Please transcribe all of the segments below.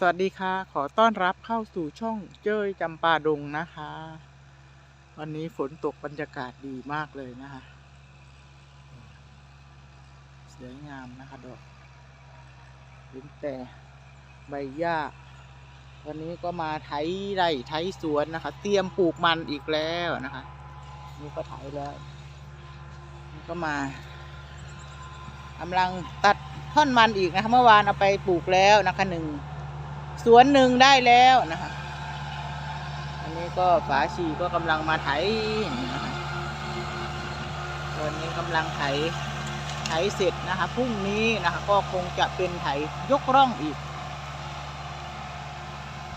สวัสดีค่ะ ขอต้อนรับเข้าสู่ช่องเจ้ยจำปาดงนะคะ วันนี้ฝนตกบรรยากาศดีมากเลยนะคะสวยงามนะคะดอกเห็นแต่ใบหญ้า วันนี้ก็มาไถไร่ไถสวนนะคะ เตรียมปลูกมันอีกแล้วนะคะ นี่ก็ไถแล้วนี่ก็มากำลังตัดท่อนมันอีกนะคะ เมื่อวานเอาไปปลูกแล้วนะคะหนึ่ง สวนหนึ่งได้แล้วนะคะ อันนี้ก็ฝาชีก็กำลังมาไถนะคะวันนี้กำลังไถไถเสร็จนะคะพรุ่งนี้นะคะก็คงจะเป็นไถยกร่องอีก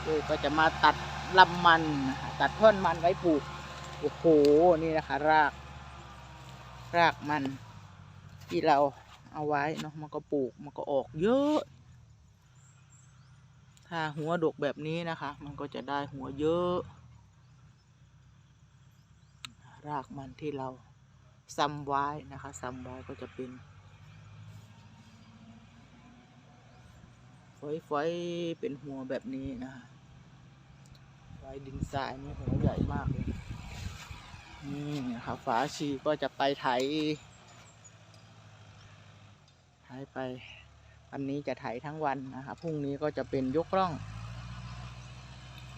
เลยก็จะมาตัดลำมันนะคะตัดท่อนมันไว้ปลูกโอ้โหนี่นะคะ ราก รากมันที่เราเอาไว้เนาะมันก็ปลูกมันก็ออกเยอะ ถ้าหัวดกแบบนี้นะคะ มันก็จะได้หัวเยอะ รากมันที่เราซ้ำไว้นะคะซ้ำไว้ก็จะเป็นฝอยๆเป็นหัวแบบนี้นะคะไว้ดินทรายนี่หัวใหญ่มากเลยนี่นะครับฝาชีก็จะไปไถไถไป อันนี้จะไถทั้งวันนะครับพรุ่งนี้ก็จะเป็นยกร่อง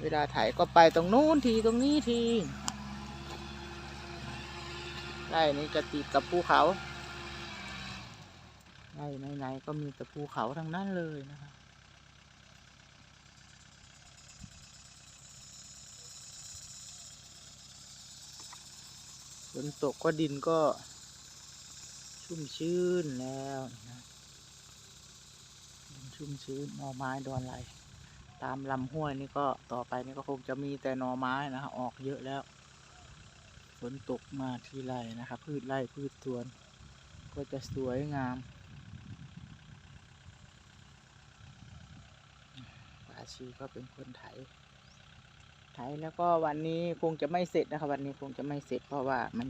เวลาไถก็ไปตรงนู้นทีตรงนี้ทีไร่นี้จะติดกับภูเขาไร่ไหนๆก็มีแต่ภูเขาทั้งนั้นเลยนะคะฝนตกก็ดินก็ชุ่มชื้นแล้วนะ ชุ่มชื้นหน่อไม้ดอนไหลตามลำห้วยนี่ก็ต่อไปนี่ก็คงจะมีแต่หน่อไม้นะคะออกเยอะแล้ว ฝนตกมาทีไรนะคะพืชไร่พืชสวน ก็จะสวยงามป่าชีก็เป็นคนไถไถแล้วก็วันนี้คงจะไม่เสร็จนะคะวันนี้คงจะไม่เสร็จเพราะว่ามัน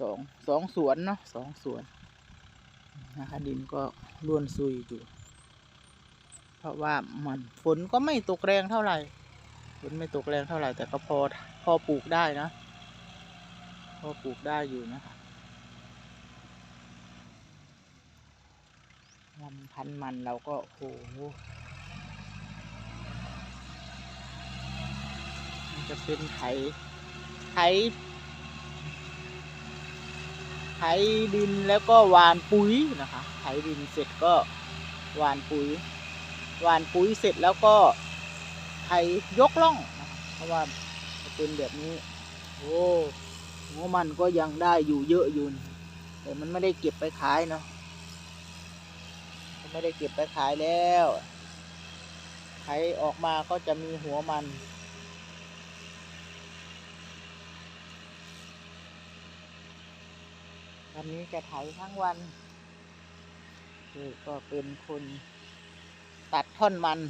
สองสองสวนเนาะสองสวนนะคะดินก็ร่วนซุยอยู่ เพราะว่ามันฝนก็ไม่ตกแรงเท่าไหร่ฝนไม่ตกแรงเท่าไหร่ แต่ก็พอพอปลูกได้นะ พอปลูกได้อยู่นะคะลำพันธุ์มันเราก็โอ้โหจะเป็นไถไถไถดินแล้วก็หวานปุ๋ยนะคะไถดินเสร็จก็หวานปุ๋ย หวานปุ๋ยเสร็จแล้วก็ไถยกล่องนะเพราะว่าเป็นแบบนี้ โอ้หัวมันก็ยังได้อยู่เยอะอยู่นี่แต่มันไม่ได้เก็บไปขายเนาะไม่ได้เก็บไปขายแล้วไถออกมาก็จะมีหัวมันวันนี้จะไถทั้งวันนี่ก็เป็นคน ตัดท่อนมัน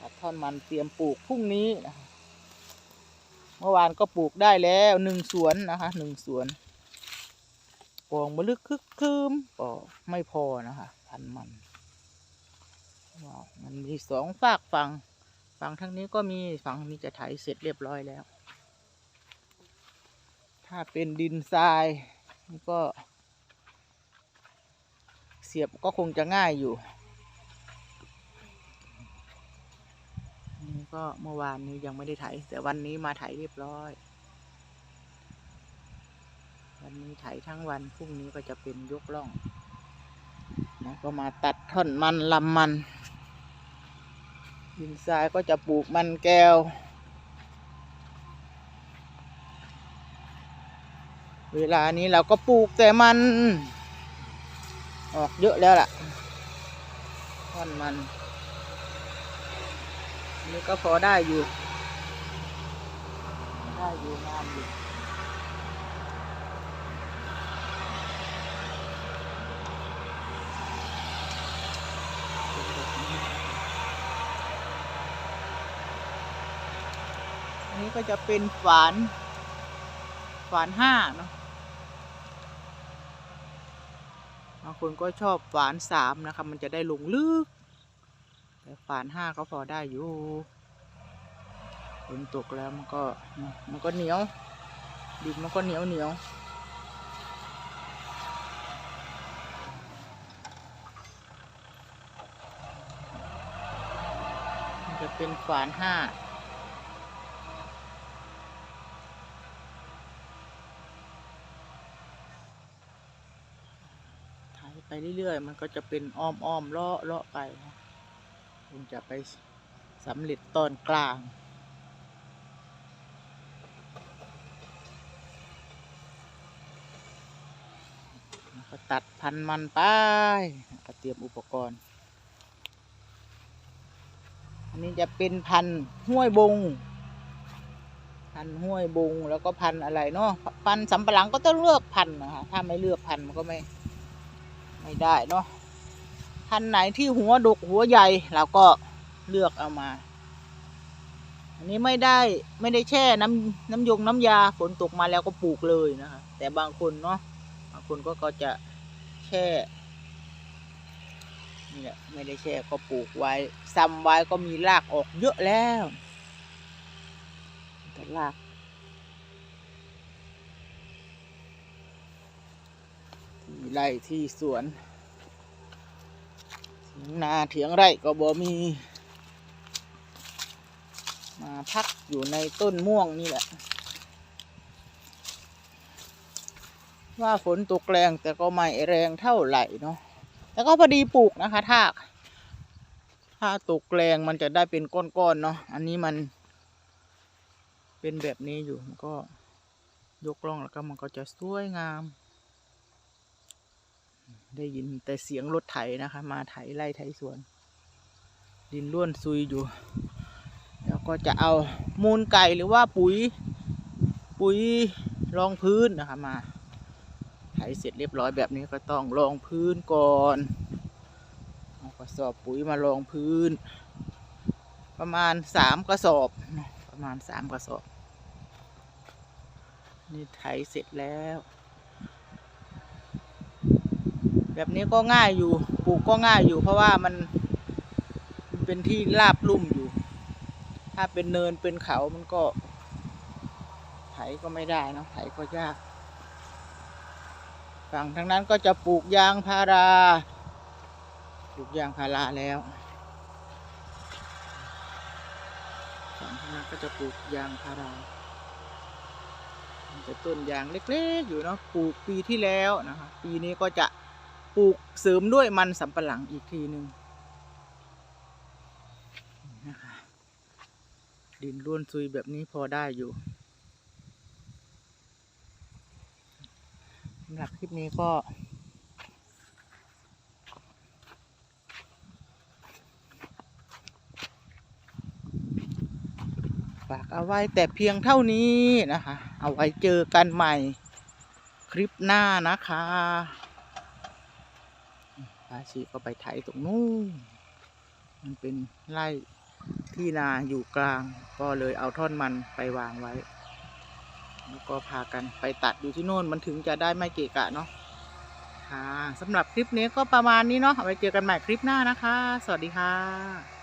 ตัดท่อนมันเตรียมปลูกพรุ่งนี้นะคะเมื่อวานก็ปลูกได้แล้วหนึ่งสวนนะคะหนึ่งสวนปองมะลึกคึกคืมก็ไม่พอนะคะพันมันว้าวมันมีสองฝากฝั่งฝั่งทางนี้ก็มีฝั่งนี้จะไถเสร็จเรียบร้อยแล้ว ถ้าเป็นดินทรายนี่ก็ เสียบก็คงจะง่ายอยู่ ก็เมื่อวานนี้ยังไม่ได้ไถ แต่วันนี้มาไถเรียบร้อย วันนี้ไถทั้งวันพรุ่งนี้ก็จะเป็นยกล่องนะก็มาตัดท่อนมันลำมันดินทรายก็จะปลูกมันแก้ว เวลานี้เราก็ปลูกแต่มัน ออกเยอะแล้วล่ะท่อนมัน นี่ก็พอได้อยู่ ได้อยู่งามอยู่อันนี้ก็จะเป็นฝานฝานห้าเนาะบางคนก็ชอบฝานสามนะคะ มันจะได้ลงลึกแต่ ฝานห้าก็พอได้อยู่ฝนตกแล้วมันก็มันก็เหนียว ดินมันก็เหนียวเหนียวจะเป็นฝานห้าไถไปเรื่อยๆ มันก็จะเป็นอ้อมอ้อมๆเลาะเลาะไปนะุณจะไปสำเร็จตอนกลางก็ตัดพันมันไปก็เตรียมอุปกรณ์ อันนี้จะเป็นพันห้วยบง พันห้วยบงแล้วก็พันอะไรเนาะ พันสำปะหลังก็ต้องเลือกพันนะคะ ถ้าไม่เลือกพันมันก็ไม่ ไม่ได้เนาะ พันไหนที่หัวดกหัวใหญ่เราก็เลือกเอามา อันนี้ไม่ได้ไม่ได้แช่น้ำน้ำยงน้ำยาฝนตกมาแล้วก็ปลูกเลยนะคะแต่บางคนเนาะบางคนก็ก็จะแช่นี่แหละไม่ได้แช่ก็ปลูกไว้ซ้ำไว้ก็มีรากออกเยอะแล้วแต่รากที่ไร่ที่สวน นาเถียงไร่ก็บ่มี มาพักอยู่ในต้นม่วงนี่แหละ ว่าฝนตกแรงแต่ก็ไม่แรงเท่าไหร่เนาะแต่ก็พอดีปลูกนะคะถ้าถ้าตกแรงมันจะได้เป็นก้อนๆเนาะอันนี้มัน เป็นแบบนี้อยู่มันก็ยกล่องแล้วก็มันก็จะสวยงาม ได้ยินแต่เสียงรถไถนะคะ มาไถไล่ไถสวน ดินร่วนซุยอยู่ แล้วก็จะเอามูลไก่หรือว่าปุ๋ย ปุ๋ยรองพื้นนะคะมาไถเสร็จเรียบร้อยแบบนี้ก็ต้องรองพื้นก่อนเอากระสอบปุ๋ยมารองพื้น ประมาณสามกระสอบประมาณสามกระสอบ นี่ไถเสร็จแล้ว แบบนี้ก็ง่ายอยู่ปลูกก็ง่ายอยู่ เพราะว่ามันเป็นที่ราบลุ่มอยู่ ถ้าเป็นเนินเป็นเขามันก็ ไถก็ไม่ได้นะไถก็ยาก ฝั่งทางนั้นก็จะปลูกยางพาราปลูกยางพาราแล้วฝั่งทางนั้นก็จะปลูกยางพารามันจะต้นยางเล็กๆอยู่เนาะปลูกปีที่แล้วนะคะปีนี้ก็จะ ปลูกเสริมด้วยมันสำปะหลังอีกทีหนึ่งนะคะดินร่วนซุยแบบนี้พอได้อยู่สำหรับคลิปนี้ก็ ฝากเอาไว้แต่เพียงเท่านี้นะคะ เอาไว้เจอกันใหม่คลิปหน้านะคะาชีก็ไปไถตรงนู้นมันเป็นไร่ที่นาอยู่กลาง ก็เลยเอาท่อนมันไปวางไว้ แล้วก็พากันไปตัดอยู่ที่โน่นมันถึงจะได้ไม่เกะกะเนาะค่ะสำหรับคลิปนี้ก็ประมาณนี้เนาะไว้เจอกันใหม่คลิปหน้านะคะ สวัสดีค่ะ